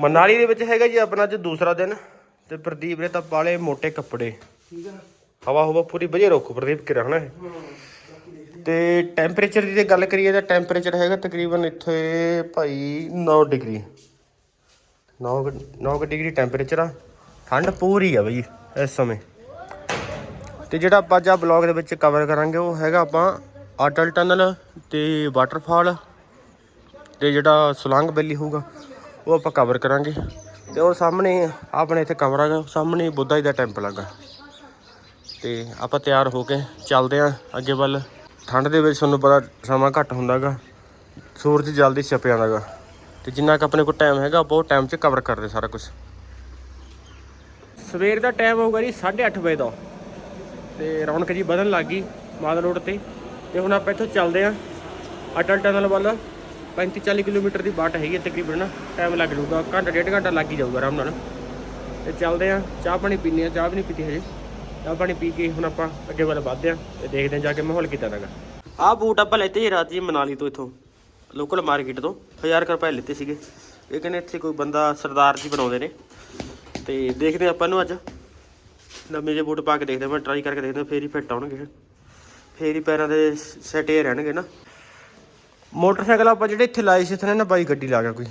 ਮਨਾਲੀ ਦੇ ਵਿੱਚ ਹੈਗਾ ਜੀ ਆਪਣਾ ਅੱਜ ਦੂਸਰਾ ਦਿਨ ਤੇ ਪ੍ਰਦੀਪ ਨੇ ਤਾਂ ਪਾਲੇ ਮੋٹے ਕੱਪੜੇ। ਠੀਕ ਆ ਹਵਾ ਹਵਾ ਪੂਰੀ ਵਧੀਆ ਰੱਖੋ ਪ੍ਰਦੀਪ ਕਿ ਰਹਿਣਾ ਹੈ ਤੇ ਟੈਂਪਰੇਚਰ ਦੀ ਜੇ ਗੱਲ ਕਰੀਏ ਤਾਂ ਟੈਂਪਰੇਚਰ ਹੈਗਾ ਤਕਰੀਬਨ ਇੱਥੇ ਭਾਈ 9 ਡਿਗਰੀ। 9 9 ਡਿਗਰੀ ਟੈਂਪਰੇਚਰ ਆ। ਠੰਡ ਪੂਰੀ ਆ ਬਈ ਇਸ ਸਮੇਂ। ਤੇ ਜਿਹੜਾ ਆਪਾਂ ਅੱਜ ਆ ਬਲੌਗ ਦੇ ਵਿੱਚ ਕਵਰ ਕਰਾਂਗੇ ਉਹ ਹੈਗਾ ਆਪਾਂ ਅਟਲ ਟਨਲ ਤੇ ਵਾਟਰਫਾਲ ਤੇ ਜਿਹੜਾ ਸੁਲੰਗ ਬੈਲੀ ਹੋਊਗਾ ਉਹ ਆਪਾਂ ਕਵਰ ਕਰਾਂਗੇ ਤੇ ਉਹ ਸਾਹਮਣੇ ਆਪਣੇ ਇੱਥੇ ਕਮਰਾ ਹੈਗਾ ਸਾਹਮਣੇ ਬੁੱਧਾ ਜੀ ਦਾ ਟੈਂਪਲ ਹੈਗਾ ਤੇ ਆਪਾਂ ਤਿਆਰ ਹੋ ਕੇ ਚੱਲਦੇ ਆਂ। ਅੱਗੇ ਵੱਲ ਠੰਡ ਦੇ ਵਿੱਚ ਤੁਹਾਨੂੰ ਪਤਾ ਸਮਾਂ ਘੱਟ ਹੁੰਦਾਗਾ ਸੂਰਜ ਜਲਦੀ ਛਿਪ ਜਾਂਦਾਗਾ ਤੇ ਜਿੰਨਾ ਕੁ ਆਪਣੇ ਕੋਲ ਟਾਈਮ ਹੈਗਾ, ਆਪਾਂ ਉਹ ਟਾਈਮ 'ਚ ਕਵਰ ਕਰਦੇ ਸਾਰਾ ਕੁਝ ਸਵੇਰ ਦਾ ਟਾਈਮ ਹੋਊਗਾ ਜੀ 8:30 ਵਜੇ ਦਾ। ਤੇ ਰੌਣਕ ਜੀ ਵਧਣ ਲੱਗ ਗਈ ਮਾਦਲ ਰੋਡ ਤੇ। ਤੇ ਹੁਣ ਆਪਾਂ ਇੱਥੋਂ ਚੱਲਦੇ ਆਂ। ਅਟਲ ਟਨਲ ਵੱਲ। 35 40 ਕਿਲੋਮੀਟਰ ਦੀ ਬਾਟ ਹੈਗੀ ਹੈ ਤਕਰੀਬਨ ਟਾਈਮ ਲੱਗ ਜਾਊਗਾ, ਘੰਟਾ ਡੇਢ ਘੰਟਾ ਲੱਗ ਹੀ ਜਾਊਗਾ ਆਰਾਮ ਨਾਲ। ਤੇ ਚੱਲਦੇ ਆਂ, ਚਾਹ ਪਾਣੀ ਪੀਨੇ ਆ, ਚਾਹ ਵੀ ਨਹੀਂ ਪੀਤੀ ਹਜੇ। ਚਾਹ ਪਾਣੀ ਪੀ ਕੇ ਹੁਣ ਆਪਾਂ ਅੱਗੇ ਵੱਲ ਵਧਦੇ ਆਂ ਤੇ ਦੇਖਦੇ ਆਂ ਜਾ ਕੇ ਮਾਹੌਲ ਕਿਦਾਂ ਦਾਗਾ ਆਹ ਬੂਟ ਆਪਾਂ ਲੈਤੇ ਜੀ ਰਾਤ ਜੀ ਮਨਾਲੀ ਤੋਂ ਇਥੋਂ ਲੋਕਲ ਮਾਰਕੀਟ ਤੋਂ 1000 ਕੁ ਰੁਪਏ ਲਿੱਤੇ ਸੀਗੇ। ਇਹ ਕਹਿੰਦੇ ਇੱਥੇ ਕੋਈ ਬੰਦਾ ਸਰਦਾਰ ਜੀ ਬਣਾਉਂਦੇ ਨੇ। ਤੇ ਦੇਖਦੇ ਆਂ ਆਪਾਂ ਨੂੰ ਅੱਜ। ਨਵੇਂ ਜਿਹੇ ਬੂਟ ਪਾ ਕੇ ਦੇਖਦੇ ਆਂ ਮੈਂ ਟਰਾਈ ਕਰਕੇ ਦੇਖਦੇ ਫੇਰ ਹੀ ਫਿੱਟ ਆਉਣਗੇ। ਫੇਰ ਹੀ ਪੈਰਾਂ ਦੇ ਸੈਟ ਰਹਿਣਗੇ ਨਾ। ਮੋਟਰਸਾਈਕਲ ਆਪਾਂ ਜਿਹੜੇ ਇੱਥੇ ਲਾਏ ਸੀ ਇੱਥੇ ਨਾ ਬਾਈ ਗੱਡੀ ਲਾ ਗਿਆ ਕੋਈ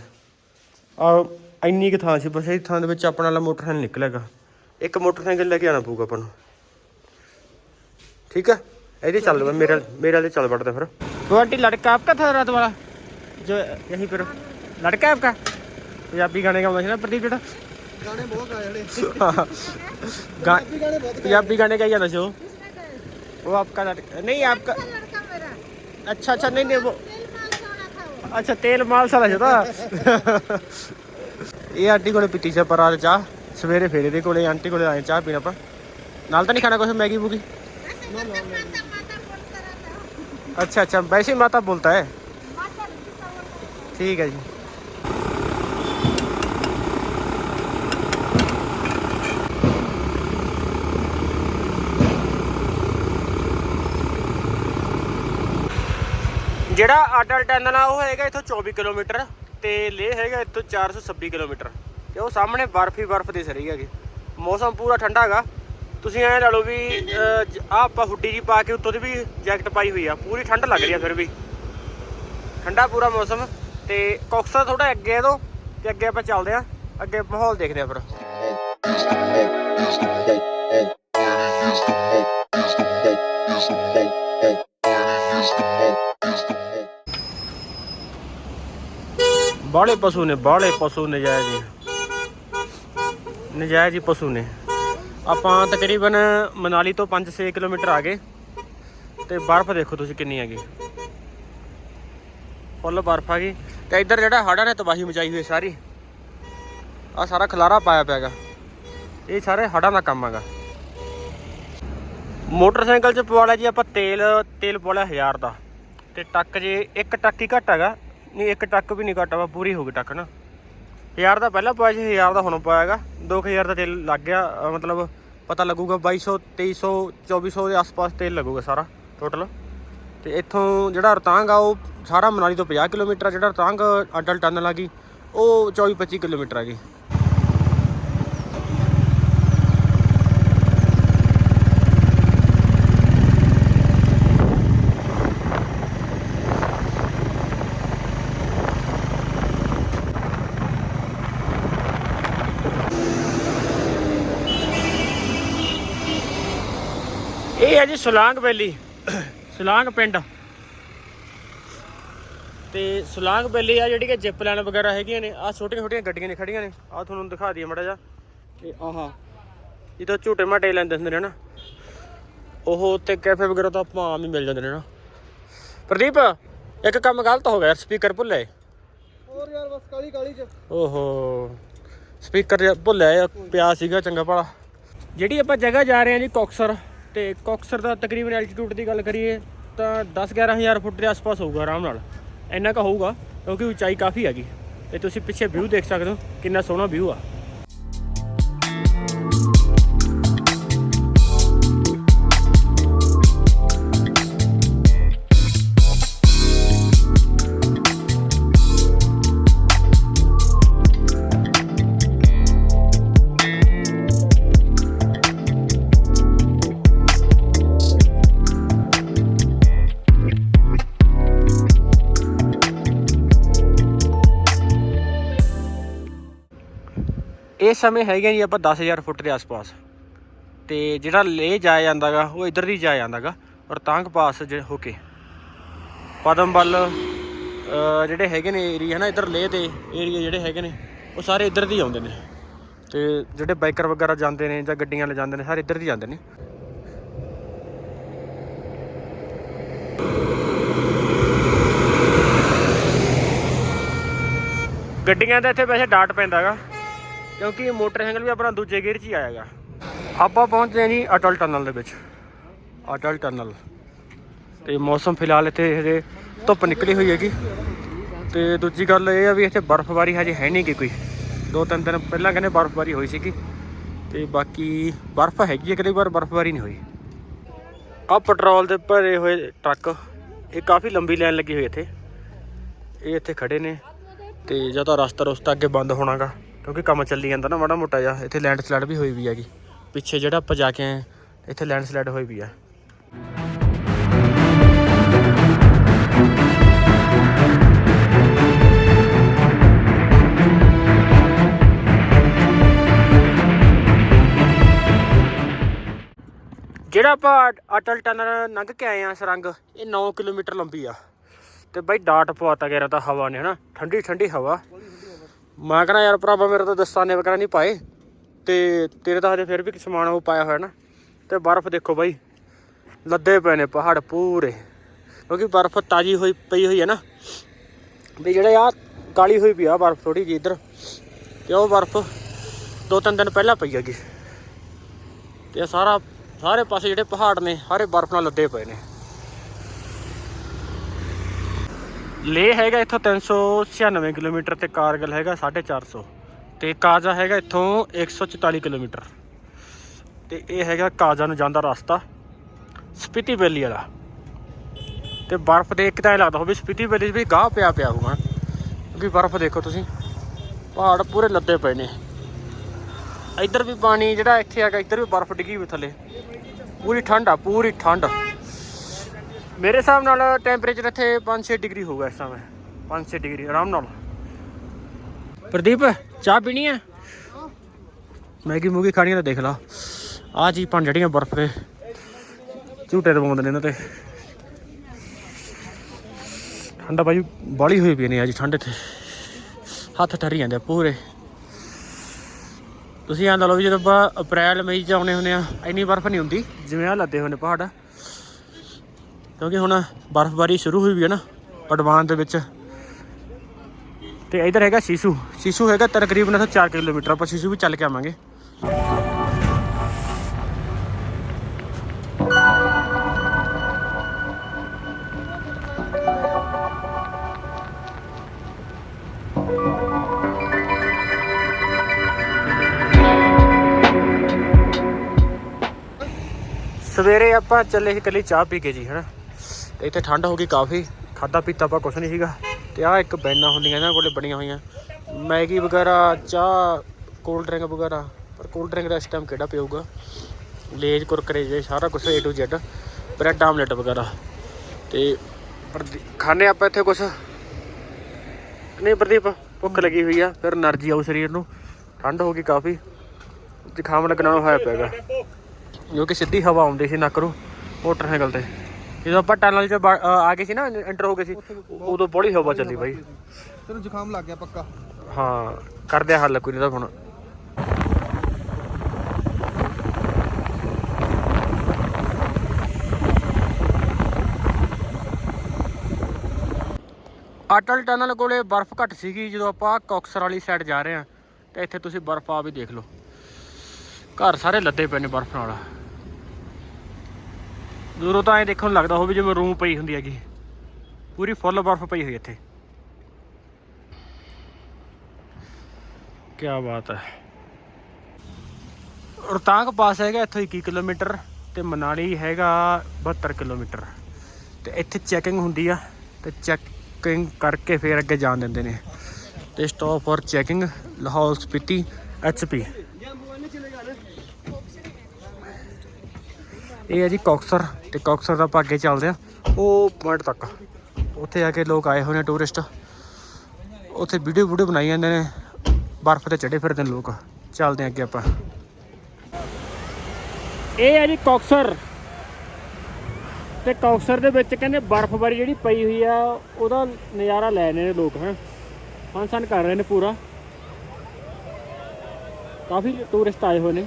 ਆ ਇੰਨੀ ਕੁ ਥਾਂ ਸੀ ਬਸ ਇਹ ਥਾਂ ਦੇ ਵਿੱਚ ਆਪਣਾ ਵਾਲਾ ਮੋਟਰਸਾਈਕਲ ਨਿਕਲੇਗਾ ਇੱਕ ਮੋਟਰਸਾਈਕਲ ਲੈ ਕੇ ਆਣਾ ਪਊਗਾ ਆਪਾਂ ਨੂੰ ਠੀਕ ਹੈ ਇਹਦੇ ਚੱਲ ਮੈਂ ਮੇਰੇ ਮੇਰੇ ਵਾਲੇ ਚੱਲ ਪੜਦਾ ਫਿਰ ਗੁਆਂਟੀ ਲੜਕਾ ਆਪਕਾ ਥਾ ਰਾਤ ਵਾਲਾ ਜੋ ਯਹੀਂ ਪਰ ਲੜਕਾ ਹੈ ਆਪਕਾ ਪੰਜਾਬੀ ਗਾਣੇ ਗਾਉਂਦਾ ਸੀ ਨਾ ਪ੍ਰਦੀਪ ਜਿਹੜਾ ਗਾਣੇ ਬਹੁਤ ਆ ਜਿਹੜੇ ਗਾ- ਵੀ ਗਾਣੇ ਬਹੁਤ पंजाबी गाने गाई जाना शो वो आपका लड़का नहीं आपका लड़का मेरा अच्छा अच्छा नहीं नहीं वो तेल माल सोना था वो अच्छा तेल माल साला था ਇਹ ਆਂਟੀ ਕੋਲੇ ਪੀਤੀ ਸੀ ਪਰ ਆ ਚਾਹ ਸਵੇਰੇ ਫੇਰੇ ਦੇ ਕੋਲੇ ਆਂਟੀ ਕੋਲੇ ਆਏ ਚਾਹ ਪੀਣਾ ਆਪਾਂ ਨਾਲ ਤਾਂ ਨਹੀਂ ਖਾਣਾ ਕੁਛ ਮੈਗੀ ਮੂਗੀ ऐसे मतलब माता माता बोलता रहता है अच्छा अच्छा वैसे ही माता बोलता है माता कितना बोलता है ठीक है जी ਜਿਹੜਾ ਅਟਲ ਟਨਲ ਆ, ਉਹ ਹੈਗਾ ਇੱਥੋਂ 24 ਕਿਲੋਮੀਟਰ ਤੇ ਲੇਹ ਹੈਗਾ ਇੱਥੋਂ 426 ਕਿਲੋਮੀਟਰ। ਤੇ ਉਹ ਸਾਹਮਣੇ ਬਰਫ ਹੀ ਬਰਫ ਦਿਸ ਰਹੀ ਹੈਗੀ। ਮੌਸਮ ਪੂਰਾ ਠੰਡਾ ਹੈਗਾ। ਤੁਸੀਂ ਐਂ ਲਾ ਲਓ ਵੀ ਆ ਆਪਾਂ ਹੁੱਡੀ ਜੀ ਪਾ ਕੇ ਉੱਤੋਂ ਦੀ ਵੀ ਜੈਕਟ ਪਾਈ ਹੋਈ ਆ। ਪੂਰੀ ਠੰਡ ਲੱਗ ਰਹੀ ਆ ਫਿਰ ਵੀ। ਠੰਡਾ ਪੂਰਾ ਮੌਸਮ। ਤੇ ਕੋਕਸਾ ਥੋੜਾ ਅੱਗੇ ਹੈ ਤੋਂ ਤੇ ਅੱਗੇ ਆਪਾਂ ਚੱਲਦੇ ਆ। ਅੱਗੇ ਮਾਹੌਲ ਦੇਖਦੇ ਆ ਫਿਰ। ਬਾਹਲੇ ਪਸ਼ੂ ਨੇ, ਬਾਹਲੇ ਪਸ਼ੂ ਨਜਾਇਜ਼ ਹੀ। ਨਜਾਇਜ਼ ਹੀ ਪਸ਼ੂ ਨੇ। ਆਪਾਂ ਤਕਰੀਬਨ ਮਨਾਲੀ ਤੋਂ 5-6 ਕਿਲੋਮੀਟਰ ਆ ਗਏ ਤੇ ਬਰਫ਼ ਦੇਖੋ ਤੁਸੀਂ ਕਿੰਨੀ ਹੈਗੀ। ਫੁੱਲ ਬਰਫ਼ ਆ ਗਈ। ਤੇ ਇੱਧਰ ਜਿਹੜਾ ਹੜ੍ਹਾਂ ਨੇ ਤਬਾਹੀ ਮਚਾਈ ਹੋਈ ਸਾਰੀ ਆ ਸਾਰਾ ਖਲਾਰਾ ਪਾਇਆ ਪਿਆਗਾ ਇਹ ਸਾਰੇ ਹੜ੍ਹਾਂ ਦਾ ਕੰਮ ਹੈਗਾ। ਮੋਟਰਸਾਈਕਲ 'ਚ ਪਵਾ ਲਿਆ ਜੀ ਆਪਾਂ ਤੇਲ ਤੇਲ ਪਵਾ ਲਿਆ 1000 ਦਾ। ਤੇ ਟੱਕ ਜੇ ਇੱਕ ਟੱਕ ਹੀ ਘੱਟ ਹੈਗਾ। ਨਹੀਂ, ਇੱਕ ਟੱਕ ਵੀ ਨਹੀਂ ਘੱਟ ਵਾ, ਪੂਰੀ ਹੋ ਗਈ ਟੱਕ ਨਾ। 1000 ਦਾ ਪਹਿਲਾਂ ਪਾਇਆ ਸੀ 1000 ਦਾ ਹੁਣ ਪਾਇਆਗਾ। 2000 ਦਾ ਤੇਲ ਲੱਗ ਗਿਆ ਮਤਲਬ ਪਤਾ ਲੱਗੂਗਾ 2200 2300 2400 ਦੇ ਆਸ-ਪਾਸ ਤੇਲ ਲੱਗੂਗਾ ਸਾਰਾ ਟੋਟਲ ਤੇ ਇੱਥੋਂ ਜਿਹੜਾ ਰਤਾਂਗ ਆ, ਉਹ ਸਾਰਾ ਮਨਾਲੀ ਤੋਂ 50 ਕਿਲੋਮੀਟਰ ਆ, ਜਿਹੜਾ ਰਤਾਂਗ ਅਟਲ ਟਨਲ ਆ ਗਈ, ਉਹ 24 25 ਕਿਲੋਮੀਟਰ ਆ ਗਈ ਇਹ ਹੈ ਜੀ ਸੁਲਾਂਗ ਵੈਲੀ ਸੁਲਾਂਗ ਪਿੰਡ। ਤੇ ਸੁਲਾਂਗ ਵੈਲੀ ਆ ਜਿਹੜੀ ਕਿ ਜਿਪ ਲਾਈਨ ਵਗੈਰਾ ਹੈਗੀਆਂ ਨੇ ਆ ਛੋਟੀਆਂ ਛੋਟੀਆਂ ਗੱਡੀਆਂ ਨੇ ਖੜੀਆਂ ਨੇ ਆ ਤੁਹਾਨੂੰ ਦਿਖਾ ਦਈਏ ਮੜਾ ਜਾ ਤੇ ਆਹਾ ਇਹ ਤਾਂ ਝੂਟੇ ਮਾਟੇ ਲੈਂਦੇ ਹੁੰਦੇ ਨੇ ਨਾ। ਉਹ ਤੇ ਕੈਫੇ ਵਗੈਰਾ ਤਾਂ ਆਪਾਂ ਆਮ ਹੀ ਮਿਲ ਜਾਂਦੇ ਨੇ ਨਾ। ਪ੍ਰਦੀਪ ਇੱਕ ਕੰਮ ਗਲਤ ਹੋ ਗਿਆ ਸਪੀਕਰ ਭੁੱਲੇ ਹੋਰ ਯਾਰ ਬਸ ਕਾਲੀ ਕਾਲੀ ਚ। ਓਹੋ ਸਪੀਕਰ ਭੁੱਲਿਆ ਪਿਆ ਸੀਗਾ ਚੰਗਾ ਭਲਾ। ਜਿਹੜੀ ਆਪਾਂ ਜਗ੍ਹਾ ਜਾ ਰਹੇ ਹਾਂ ਜੀ ਕੋਕਸਰ ਤੇ ਕੌਕਸਰ ਦਾ ਤਕਰੀਬਨ ਐਲਟੀਟਿਊਡ ਦੀ ਗੱਲ ਕਰੀਏ ਤਾਂ 10 11000 ਫੁੱਟ ਦੇ ਆਸ-ਪਾਸ ਹੋਊਗਾ ਆਰਾਮ ਨਾਲ। ਇੰਨਾ ਕੁ ਹੋਊਗਾ ਕਿਉਂਕਿ ਉਚਾਈ ਕਾਫੀ ਹੈਗੀ। ਤੇ ਤੁਸੀਂ ਪਿੱਛੇ ਵਿਊ ਦੇਖ ਸਕਦੇ ਹੋ ਕਿੰਨਾ ਸੋਹਣਾ ਵਿਊ ਆ। ਇਸ ਸਮੇਂ ਹੈਗੇ ਜੀ ਆਪਾਂ 10000 ਫੁੱਟ ਦੇ ਆਸ-ਪਾਸ। ਤੇ ਜਿਹੜਾ ਲੇਹ ਜਾਇਆ ਜਾਂਦਾਗਾ, ਉਹ ਇੱਧਰ ਦੀ ਜਾਇਆ ਜਾਂਦਾਗਾ ਰੋਹਤਾਂਗ ਪਾਸ ਜੇ, ਹੋ ਕੇ। ਪਦਮ ਵੱਲ ਜਿਹੜੇ ਹੈਗੇ ਨੇ ਏਰੀਆ ਨਾ ਇੱਧਰ ਲੇਹ ਦੇ ਏਰੀਆ ਜਿਹੜੇ ਹੈਗੇ ਨੇ, ਉਹ ਸਾਰੇ ਇੱਧਰ ਦੀ ਆਉਂਦੇ ਨੇ। ਤੇ ਜਿਹੜੇ ਬਾਈਕਰ ਵਗੈਰਾ ਜਾਂਦੇ ਨੇ ਜਾਂ ਗੱਡੀਆਂ ਲੈ ਜਾਂਦੇ ਨੇ, ਸਾਰੇ ਇੱਧਰ ਦੀ ਜਾਂਦੇ ਨੇ। ਗੱਡੀਆਂ ਦਾ ਇੱਥੇ ਵੈਸੇ ਡਾਟ ਪੈਂਦਾਗਾ। ਕਿਉਂਕਿ ਮੋਟਰਸਾਈਕਲ ਵੀ ਆਪਣਾ ਦੂਜੇ ਗੇਅਰ 'ਚ ਹੀ ਆਏਗਾ ਆਪਾਂ ਪਹੁੰਚਦੇ ਹਾਂ ਜੀ ਅਟਲ ਟਨਲ ਦੇ ਵਿੱਚ। ਅਟਲ ਟਨਲ। ਤੇ ਮੌਸਮ ਫਿਲਹਾਲ ਇੱਥੇ ਹਜੇ ਧੁੱਪ ਨਿਕਲੀ ਹੋਈ ਹੈਗੀ। ਤੇ ਦੂਜੀ ਗੱਲ ਇਹ ਆ ਵੀ ਇੱਥੇ ਬਰਫ਼ਬਾਰੀ ਹਜੇ ਹੈ ਨਹੀਂ ਗੀ ਕੋਈ। ਦੋ ਤਿੰਨ ਦਿਨ ਪਹਿਲਾਂ ਕਹਿੰਦੇ ਬਰਫ਼ਬਾਰੀ ਹੋਈ ਸੀਗੀ। ਤੇ ਬਾਕੀ ਬਰਫ਼ ਹੈਗੀ ਹੈ ਕਦੇ ਵਾਰ, ਬਰਫ਼ਬਾਰੀ ਨਹੀਂ ਹੋਈ। ਆ ਪੈਟਰੋਲ ਦੇ ਭਰੇ ਹੋਏ ਟਰੱਕ, ਇਹ ਕਾਫੀ ਲੰਬੀ ਲਾਈਨ ਲੱਗੀ ਹੋਈ ਇੱਥੇ। ਇਹ ਇੱਥੇ ਖੜੇ ਨੇ। ਤੇ ਜਾਂ ਤਾਂ ਰਸਤਾ ਰਸਤਾ ਅੱਗੇ ਬੰਦ ਹੋਣਾਗਾ। ਕਿਉਂਕਿ ਕੰਮ ਚੱਲੀ ਜਾਂਦਾ ਨਾ ਮਾੜਾ ਮੋਟਾ ਜਿਹਾ। ਇੱਥੇ ਲੈਂਡ ਸਲਾਈਡ ਵੀ ਹੋਈ ਵੀ ਹੈਗੀ। ਪਿੱਛੇ ਜਿਹੜਾ ਆਪਾਂ ਜਾ ਕੇ ਆਏ, ਇੱਥੇ ਲੈਂਡ ਸਲਾਈਡ ਹੋਈ ਵੀ ਆ। ਜਿਹੜਾ ਆਪਾਂ ਅਟਲ ਟਨਲ ਲੰਘ ਕੇ ਆਏ ਆ ਸਰੰਗ, ਇਹ 9 ਕਿਲੋਮੀਟਰ ਲੰਬੀ ਆ। ਤੇ ਬਾਈ ਡਾਟ ਪਵਾਤਾ ਗਿਆ ਤਾਂ ਹਵਾ ਨੇ, ਹਨਾ? ਠੰਡੀ ਠੰਡੀ ਹਵਾ। ਮੈਂ ਕਹਿੰਦਾ ਯਾਰ ਭਰਾਵਾ, ਮੇਰੇ ਤਾਂ ਦਸਤਾਨੇ ਵਗੈਰਾ ਨਹੀਂ ਪਾਏ ਤੇ ਤੇਰੇ ਤਾਂ ਹਜੇ ਫਿਰ ਵੀ ਸਮਾਨ ਉਹ ਪਾਇਆ ਹੋਇਆ ਨਾ। ਤੇ ਬਰਫ਼ ਦੇਖੋ ਬਾਈ, ਲੱਦੇ ਪਏ ਨੇ ਪਹਾੜ ਪੂਰੇ। ਕਿਉਂਕਿ ਬਰਫ਼ ਤਾਜੀ ਹੋਈ, ਪਈ ਹੋਈ ਹੈ ਨਾ। ਵੀ ਜਿਹੜੇ ਆ ਕਾਲੀ ਹੋਈ ਪਈ ਆ ਬਰਫ਼ ਥੋੜੀ ਜਿਹੀ ਇੱਧਰ, ਤੇ ਉਹ ਬਰਫ਼ ਦੋ ਤਿੰਨ ਦਿਨ ਪਹਿਲਾਂ ਪਈ ਹੈਗੀ। ਤੇ ਇਹ ਸਾਰਾ, ਸਾਰੇ ਪਾਸੇ ਜਿਹੜੇ ਪਹਾੜ ਨੇ, ਸਾਰੇ ਬਰਫ਼ ਨਾਲ ਲੱਦੇ ਪਏ ਨੇ। ਲੇ ਹੈਗਾ ਇੱਥੋਂ 396 ਕਿਲੋਮੀਟਰ ਤੇ ਕਾਰਗਲ ਹੈਗਾ 450 ਤੇ ਕਾਜ਼ਾ ਹੈਗਾ ਇੱਥੋਂ 144 ਕਿਲੋਮੀਟਰ। ਤੇ ਇਹ ਹੈਗਾ ਕਾਜ਼ਾ ਨੂੰ ਜਾਂਦਾ ਰਸਤਾ, ਸਪੀਤੀ ਵੈਲੀ ਵਾਲਾ। ਤੇ ਬਰਫ਼ ਦੇਖ ਕੇ ਤਾਂ ਇਹ ਲੱਗਦਾ ਹੋਵੇ ਸਪੀਤੀ ਵੈਲੀ 'ਚ ਵੀ ਗਾਹ ਪਿਆ ਪਿਆ ਹੋਊਗਾ। ਕਿਉਂਕਿ ਬਰਫ਼ ਦੇਖੋ ਤੁਸੀਂ, ਪਹਾੜ ਪੂਰੇ ਲੱਦੇ ਪਏ ਨੇ। ਇੱਧਰ ਵੀ ਪਾਣੀ ਜਿਹੜਾ ਇੱਥੇ ਹੈਗਾ, ਇੱਧਰ ਵੀ ਬਰਫ਼ ਡਿੱਗੀ ਹੋਈ ਥੱਲੇ। ਪੂਰੀ ਠੰਡ ਆ, ਪੂਰੀ ਠੰਡ। ਮੇਰੇ ਹਿਸਾਬ ਨਾਲ ਟੈਂਪਰੇਚਰ ਇੱਥੇ 5-6 ਡਿਗਰੀ ਹੋਊਗਾ ਇਸ ਸਮੇਂ। 5-6 ਡਿਗਰੀ, ਆਰਾਮ ਨਾਲ। ਪ੍ਰਦੀਪ, ਚਾਹ ਪੀਣੀ ਹੈ? ਮੈਗੀ ਮੂਗੀ ਖਾਣੀ ਤਾਂ ਦੇਖ ਲਾ। ਆ ਜੀ ਪਣ ਜਿਹੜੀਆਂ ਬਰਫ਼ ਦੇ ਝੂਟੇ ਦਵਾਉਂਦੇ ਨੇ ਇਹਨਾਂ ਤੇ। ਠੰਡਾ ਬਾਈ ਬਾਲੀ ਹੋਈ ਪਈ ਨੇ ਅੱਜ ਠੰਡ ਇੱਥੇ। ਹੱਥ ਠਰੀ ਜਾਂਦੇ ਪੂਰੇ। ਤੁਸੀਂ ਆਂ ਲਾ ਲਓ ਵੀ ਜਦੋਂ ਆਪਾਂ ਅਪ੍ਰੈਲ, ਮਈ ਚ ਆਉਣੇ ਹੁੰਦੇ ਆ, ਇੰਨੀ ਬਰਫ਼ ਨਹੀਂ ਹੁੰਦੀ। ਜਿਵੇਂ ਆ ਲੱਦੇ ਹੋਏ ਪਹਾੜ। ਕਿਉਂਕਿ ਹੁਣ ਬਰਫ਼ਬਾਰੀ ਸ਼ੁਰੂ ਹੋਈ ਵੀ ਹੈ ਨਾ ਅਡਵਾਨ ਦੇ ਵਿੱਚ। ਤੇ ਇਧਰ ਹੈਗਾ ਸ਼ੀਸ਼ੂ। ਸ਼ੀਸ਼ੂ ਹੈਗਾ ਤਕਰੀਬਨ ਇੱਥੋਂ 4 ਕਿਲੋਮੀਟਰ, ਆਪਾਂ ਸ਼ੀਸ਼ੂ ਵੀ ਚੱਲ ਕੇ ਆਵਾਂਗੇ। ਸਵੇਰੇ ਆਪਾਂ ਚੱਲੇ ਸੀ ਕੱਲੀ ਚਾਹ ਪੀ ਕੇ ਜੀ, ਹਨਾ? ਤੇ ਇੱਥੇ ਠੰਡ ਹੋ ਗਈ ਕਾਫੀ ਖਾਦਾ ਪੀਤਾ ਆਪਾਂ ਕੁਛ ਨਹੀਂ ਸੀਗਾ। ਤੇ ਆ ਇੱਕ ਬੈਨਾਂ ਹੁੰਦੀਆਂ, ਇਹਨਾਂ ਕੋਲੇ ਬਣੀਆਂ ਹੋਈਆਂ। ਮੈਗੀ ਵਗੈਰਾ, ਚਾਹ ਕੋਲਡ ਡਰਿੰਕ ਵਗੈਰਾ, ਪਰ ਕੋਲਡ ਡਰਿੰਕ ਦਾ ਇਸ ਟਾਈਮ ਕਿਹੜਾ ਪੀਊਗਾ? ਲੇਜ, ਕੁਰਕਰੇ ਜੇ ਸਾਰਾ ਕੁਛ A to Z bread omelette ਵਗੈਰਾ। ਤੇ ਪਰ ਖਾਣੇ ਆਪਾਂ ਇੱਥੇ ਕੁਛ? ਨਹੀਂ ਪ੍ਰਦੀਪ, ਭੁੱਖ ਲੱਗੀ ਹੋਈ ਆ, ਫਿਰ એનર્ਜੀ ਆਉ ਸਰੀਰ ਨੂੰ। ਠੰਡ ਹੋ ਗਈ ਕਾਫੀ। ਜ਼ੁਕਾਮ ਲੱਗਣਾ ਹੋਇਆ ਪੈਗਾ ਜੋ ਕਿ ਸਿੱਧੀ ਹਵਾ ਆਉਂਦੀ ਸੀ ਨੱਕ ਨੂੰ, ਮੋਟਰਸਾਈਕਲ ਤੇ। ਜਦੋਂ ਆਪਾਂ ਟਨਲ 'ਚ ਬਾ- ਅ, ਆ ਗਏ ਸੀ ਨਾ ਐਂਟਰ ਹੋ ਗਏ ਸੀ ਉਦੋਂ ਬੜੀ ਹਵਾ ਚੱਲੀ ਬਾਈ। ਤੈਨੂੰ ਜ਼ੁਕਾਮ ਲੱਗ ਗਿਆ ਪੱਕਾ। ਹਾਂ ਕਰਦੇ ਆ ਹੱਲ ਕੋਈ ਨਹੀਂ ਤਾਂ ਹੁਣ। ਅਟਲ ਟਨਲ ਕੋਲੇ ਬਰਫ਼ ਘੱਟ ਸੀਗੀ ਜਦੋਂ ਆਪਾਂ ਕੌਕਸਰ ਵਾਲੀ ਸਾਈਡ ਜਾ ਰਹੇ ਆ ਤੇ ਇੱਥੇ ਤੁਸੀਂ ਬਰਫ਼ ਆ ਵੀ ਦੇਖ ਲਓ। ਘਰ ਸਾਰੇ ਲੱਦੇ ਪਏ ਨੇ ਬਰਫ਼ ਨਾਲ। ਦੂਰੋਂ ਤਾਂ ਐ ਦੇਖਣ ਨੂੰ ਲੱਗਦਾ ਹੋਵੇ ਜਿਵੇਂ ਰੂਮ ਪਈ ਹੁੰਦੀ ਹੈਗੀ। ਪੂਰੀ ਫੁੱਲ ਬਰਫ਼ ਪਈ ਹੋਈ ਇੱਥੇ। ਕੀ ਬਾਤ ਹੈ। ਰੋਹਤਾਂਗ ਪਾਸ ਹੈਗਾ ਇੱਥੋਂ 21 ਕਿਲੋਮੀਟਰ ਤੇ ਮਨਾਲੀ ਹੈਗਾ 72 ਕਿਲੋਮੀਟਰ। ਤੇ ਇੱਥੇ ਚੈਕਿੰਗ ਹੁੰਦੀ ਆ ਤੇ ਚੈਕਿੰਗ ਕਰਕੇ ਫਿਰ ਅੱਗੇ ਜਾਣ ਦਿੰਦੇ ਨੇ। ਤੇ stop for checking Lahaul Spiti HP ਇਹ ਹੈ ਜੀ ਕੌਕਸਰ ਤੇ ਕੌਕਸਰ ਦਾ ਆਪਾਂ ਅੱਗੇ ਚੱਲਦੇ ਆ ਉਹ ਪੁਆਇੰਟ ਤੱਕ। ਉੱਥੇ ਆ ਕੇ ਲੋਕ ਆਏ ਹੋਏ ਨੇ ਟੂਰਿਸਟ ਉੱਥੇ ਵੀਡੀਓ ਵੀਡੀਓ ਬਣਾਈ ਜਾਂਦੇ ਨੇ। ਬਰਫ਼ ਤੇ ਚੜੇ ਫਿਰਦੇ ਨੇ ਲੋਕ। ਚੱਲਦੇ ਹਾਂ ਅੱਗੇ ਆਪਾਂ। ਇਹ ਹੈ ਜੀ ਕੌਕਸਰ। ਤੇ ਕੌਕਸਰ ਦੇ ਵਿੱਚ ਕਹਿੰਦੇ ਬਰਫ਼ਬਾਰੀ ਜਿਹੜੀ ਪਈ ਹੋਈ ਆ, ਉਹਦਾ ਨਜ਼ਾਰਾ ਲੈ ਰਹੇ ਨੇ ਲੋਕ, ਹੈ। ਫੰਕਸ਼ਨ ਕਰ ਰਹੇ ਨੇ ਪੂਰਾ। ਕਾਫੀ ਟੂਰਿਸਟ ਆਏ ਹੋਏ ਨੇ।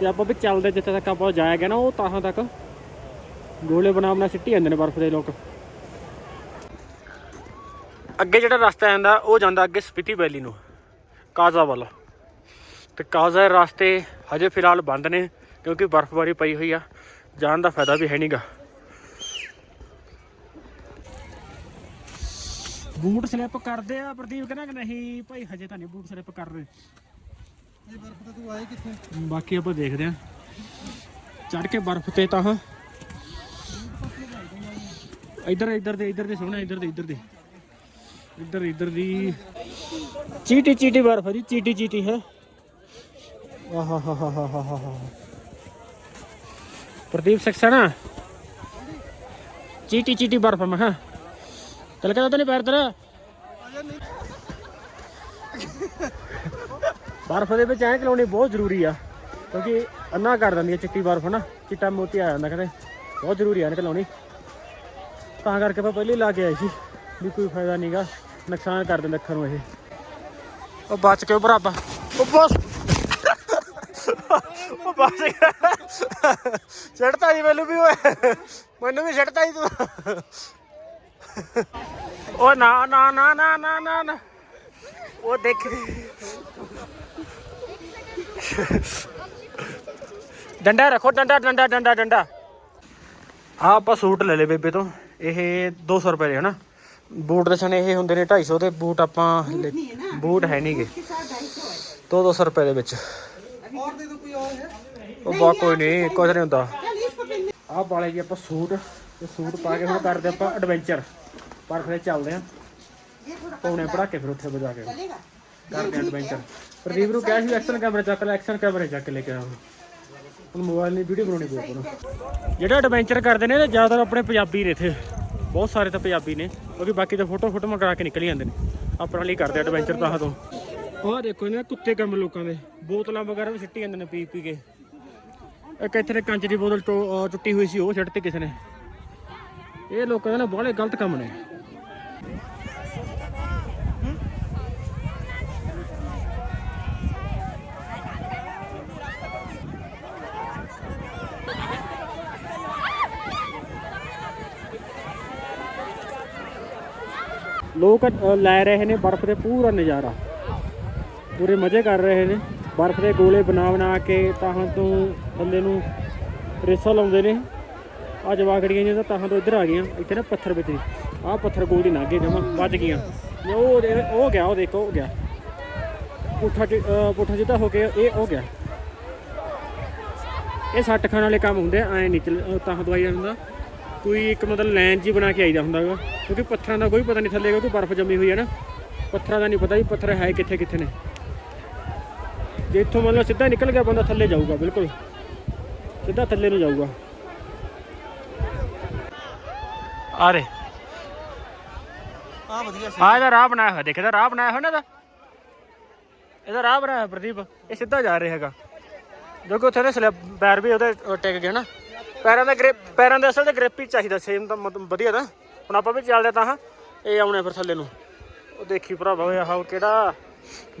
ਤੇ ਆਪਾਂ ਵੀ ਚੱਲਦੇ ਜਿੱਥੇ ਤੱਕ ਆਪਾਂ ਜਾਇਆ ਗਿਆ ਨਾ, ਉਹ ਤਾਹਾਂ ਤੱਕ ਗੋਲੇ ਬਣਾ ਬਣਾ ਸਿੱਟੀ ਜਾਂਦੇ ਨੇ ਬਰਫ਼ ਦੇ ਲੋਕ। ਅੱਗੇ ਜਿਹੜਾ ਰਸਤਾ ਜਾਂਦਾ, ਉਹ ਜਾਂਦਾ ਅੱਗੇ ਸਪੀਤੀ ਵੈਲੀ ਨੂੰ, ਕਾਜ਼ਾ ਵੱਲ। ਤੇ ਕਾਜ਼ਾ ਦੇ ਰਸਤੇ ਹਜੇ ਫਿਲਹਾਲ ਬੰਦ ਨੇ, ਕਿਉਂਕਿ ਬਰਫ਼ਬਾਰੀ ਪਈ ਹੋਈ ਆ, ਜਾਣ ਦਾ ਫਾਇਦਾ ਵੀ ਹੈ ਨਹੀਂਗਾ ਬੂਟ ਸਲਿੱਪ ਕਰਦੇ ਆ, ਪ੍ਰਦੀਪ ਕਹਿੰਦਾ ਕਿ ਨਹੀਂ, ਭਾਈ ਹਜੇ ਤਾਂ ਨਹੀਂ ਬੂਟ ਸਲਿੱਪ ਕਰ ਰਹੇ ਇਹ ਬਰਫ਼ ਤੇ ਤੂੰ ਆਏ ਕਿੱਥੇ ਬਾਕੀ ਆਪਾਂ ਦੇਖਦੇ ਆ ਚੜ ਕੇ ਬਰਫ਼ ਤੇ ਤਾਂ ਇੱਧਰ ਇੱਧਰ ਦੇ ਇੱਧਰ ਦੇ ਸੋਹਣਾ ਇੱਧਰ ਦੇ ਇੱਧਰ ਦੇ ਇੱਧਰ ਇੱਧਰ ਦੀ ਚੀਟੀ ਚੀਟੀ ਬਰਫ਼ ਹੈ ਜੀ ਚੀਟੀ ਚੀਟੀ ਹੈ ਆਹਾ ਹਾ ਹਾ ਹਾ ਹਾ ਹਾ ਹਾ ਪ੍ਰਦੀਪ ਸਕਸਣਾ ਚੀਟੀ ਚੀਟੀ ਬਰਫ਼ ਮੈਂ ਹਾਂ ਚਲ ਕੇ ਤਾਂ ਨਹੀਂ ਪੈਰ ਤੇਰਾ ਬਰਫ਼ ਦੇ ਵਿੱਚ ਐਂ ਲਾਉਣੀ ਬਹੁਤ ਜ਼ਰੂਰੀ ਆ, ਕਿਉਂਕਿ ਅੰਨਾ ਕਰ ਦਿੰਦੀ ਹੈ ਚਿੱਟੀ ਬਰਫ਼ ਨਾ ਚਿੱਟਾ ਮੋਤੀ ਆ ਜਾਂਦਾ ਕਹਿੰਦੇ ਬਹੁਤ ਜ਼ਰੂਰੀ ਆ ਐਨਕ ਲਾਉਣੀ ਤਾਂ ਕਰਕੇ ਆਪਾਂ ਪਹਿਲੇ ਲਾ ਕੇ ਆਏ ਸੀ, ਵੀ ਕੋਈ ਫਾਇਦਾ ਨਹੀਂਗਾ ਨੁਕਸਾਨ ਕਰ ਦਿੰਦਾ ਅੱਖਾਂ ਨੂੰ ਇਹ। ਉਹ ਬਚ ਕੇ ਭਰਾਬਾ ਉਹ ਬਸ। ਉਹ ਬਚ ਛੱਡਤਾ ਜੀ ਮੈਨੂੰ ਵੀ, ਓਏ। ਮੈਨੂੰ ਵੀ ਛੱਡਤਾ ਜੀ ਤੂੰ। ਉਹ ਨਾ ਨਾ ਨਾ ਨਾ ਨਾ ਨਾ ਨਾ। ਉਹ ਦੇਖ। ਡੰਡਾ ਰੱਖੋ ਡੰਡਾ ਡੰਡਾ ਡੰਡਾ ਡੰਡਾ। ਆ ਆਪਾਂ ਸੂਟ ਲੈ ਲੇ ਬੇਬੇ ਤੋਂ। ਇਹ 200 ਰੁਪਏ ਦੇ ਹਨਾ? ਬੂਟ ਦੇ ਸਣੇ ਇਹ ਹੁੰਦੇ ਨੇ 250 ਦੇ। ਬੂਟ ਆਪਾਂ ਬੂਟ ਹੈ ਨਹੀਂਗੇ 2 200 ਰੁਪਏ ਦੇ ਵਿੱਚ। ਹੋਰ ਦੇ ਦੋ ਕੋਈ ਹੋਰ। ਉਹ ਬਾ ਕੋਈ ਨਹੀਂ ਕੁਝ ਨਹੀਂ ਹੁੰਦਾ। ਆਹ ਵਾਲੇ ਜੀ ਆਪਾਂ ਸੂਟ। ਤੇ ਸੂਟ ਪਾ ਕੇ ਹੁਣ ਕਰਦੇ ਆਪਾਂ ਐਡਵੈਂਚਰ ਪਰ ਫਿਰ ਚੱਲਦੇ ਆ ਪੌਣੇ ਪੜਾਕੇ ਫਿਰ ਉੱਥੇ ਵਜਾ ਕੇ। ਕਰਦੇ ਐਡਵੈਂਚਰ ਪ੍ਰਦੀਪ ਨੂੰ ਕਿਹਾ ਸੀ ਐਕਸ਼ਨ ਕੈਮਰਾ ਚੱਕ ਲੈ ਐਕਸ਼ਨ ਕੈਮਰੇ ਚੱਕ ਲੈ ਕੇ ਆ ਹੁਣ ਮੋਬਾਈਲ ਨਹੀਂ ਵੀਡੀਓ ਬਣਾਉਣੀ ਪਊ ਆਪਾਂ ਜਿਹੜਾ ਐਡਵੈਂਚਰ ਕਰਦੇ ਨੇ ਜ਼ਿਆਦਾਤਰ ਆਪਣੇ ਪੰਜਾਬੀ ਨੇ ਇੱਥੇ। ਬਹੁਤ ਸਾਰੇ ਤਾਂ ਪੰਜਾਬੀ ਨੇ, ਕਿਉਂਕਿ ਬਾਕੀ ਤਾਂ ਫੋਟੋ ਫੋਟੋ ਕਰਾ ਕੇ ਨਿਕਲ ਜਾਂਦੇ ਨੇ। ਆਪਣਾ ਲਈ ਕਰਦੇ ਐਡਵੈਂਚਰ ਤਾਂ ਤੋਂ। ਆਹ ਦੇਖੋ ਇਹਨਾਂ ਕੁੱਤੇ ਕੰਮ ਲੋਕਾਂ ਦੇ। ਬੋਤਲਾਂ ਵਗੈਰਾ ਵੀ ਸਿੱਟੀ ਜਾਂਦੇ ਨੇ ਪੀ ਪੀ ਕੇ। ਇੱਕ ਇੱਥੇ ਨੇ ਕੰਚ ਦੀ ਬੋਤਲ ਟੁੱਟੀ ਹੋਈ ਸੀ, ਉਹ ਸਿੱਟਤੀ ਕਿਸੇ ਨੇ। ਇਹ ਲੋਕਾਂ ਦੇ ਨਾ ਬਾਹਲੇ ਗਲਤ ਕੰਮ ਨੇ। ਲੋਕ ਲੈ ਰਹੇ ਨੇ ਬਰਫ਼ ਦੇ ਪੂਰਾ ਨਜ਼ਾਰਾ। ਪੂਰੇ ਮਜ਼ੇ ਕਰ ਰਹੇ ਨੇ। ਬਰਫ਼ ਦੇ ਗੋਲੇ ਬਣਾ ਬਣਾ ਕੇ ਤਾਹਾਂ ਤੋਂ ਬੰਦੇ ਨੂੰ ਰੇਸਾ ਲਾਉਂਦੇ ਨੇ। ਆ ਜਵਾਗੜੀਆਂ ਜਿਹੜੀਆਂ ਤਾਹਾਂ ਤੋਂ ਇੱਧਰ ਆ ਗਈਆਂ। ਇੱਥੇ ਨਾ ਪੱਥਰ ਵਿੱਚ। ਆਹ ਪੱਥਰ ਗੋਲ ਦੀ ਨਾਗੇ ਜਮਾ ਵੱਜ ਗਈਆਂ। ਉਹ ਉਹ ਗਿਆ, ਉਹ ਦੇਖੋ, ਉਹ ਗਿਆ। ਪੁੱਠਾ ਪੁੱਠਾ ਜਿੱਦਾਂ ਹੋ ਕੇ ਇਹ ਹੋ ਗਿਆ। ਇਹ ਸੱਟ ਖਾਣ ਵਾਲੇ ਕੰਮ ਹੁੰਦੇ ਐ ਨਹੀਂ ਚਲ ਤਾਹਾਂ ਦਵਾਈ ਜਾਂਦਾ ਕੋਈ ਇੱਕ ਮਤਲਬ ਲਾਈਨ ਜੀ ਬਣਾ ਕੇ ਆਈਦਾ ਹੁੰਦਾ ਕਿਉਂਕਿ ਪੱਥਰਾਂ ਦਾ ਕੋਈ ਪਤਾ ਨਹੀਂ ਥੱਲੇ ਕਿਉਂਕਿ ਬਰਫ਼ ਜੰਮੀ ਹੋਈ ਹੈ ਨਾ। ਪੱਥਰਾਂ ਦਾ ਨਹੀਂ ਪਤਾ ਵੀ ਪੱਥਰ ਹੈ ਕਿੱਥੇ ਕਿੱਥੇ ਨੇ। ਜੇ ਇੱਥੋਂ ਮਤਲਬ ਸਿੱਧਾ ਨਿਕਲ ਗਿਆ ਬੰਦਾ ਥੱਲੇ ਜਾਊਗਾ ਬਿਲਕੁਲ। ਸਿੱਧਾ ਥੱਲੇ ਨੂੰ ਜਾਊਗਾ। ਆ ਆ ਵਧੀਆ ਸੀ। ਆ ਇਹਦਾ ਰਾਹ ਬਣਾਇਆ ਹੋਇਆ ਦੇਖਦਾ ਰਾਹ ਬਣਾਇਆ ਹੋਇਆ ਨਾ ਇਹਦਾ। ਇਹਦਾ ਰਾਹ ਬਣਾਇਆ ਹੋਇਆ ਪ੍ਰਦੀਪ ਇਹ ਸਿੱਧਾ ਜਾ ਰਿਹਾ ਹੈਗਾ। ਦੇਖੋ ਉੱਥੇ ਦੇ ਪੈਰ ਵੀ ਉਹਦੇ ਟਿਕ ਗਏ ਨਾ। ਪੈਰਾਂ ਦਾ ਗ੍ਰਿਪ, ਪੈਰਾਂ ਦੇ ਅਸਲ ਤੇ ਗ੍ਰਿਪ ਹੀ ਚਾਹੀਦਾ ਸੇਮ ਤਾਂ ਮਤਲਬ ਵਧੀਆ ਦਾ ਹੁਣ ਆਪਾਂ ਵੀ ਚੱਲਦੇ ਤਾਂ ਹਾਂ, ਇਹ ਆਉਣੇ ਫਿਰ ਥੱਲੇ ਨੂੰ। ਉਹ ਦੇਖੀ ਭਰਾਵਾ, ਓਏ ਆਹ ਕਿਹੜਾ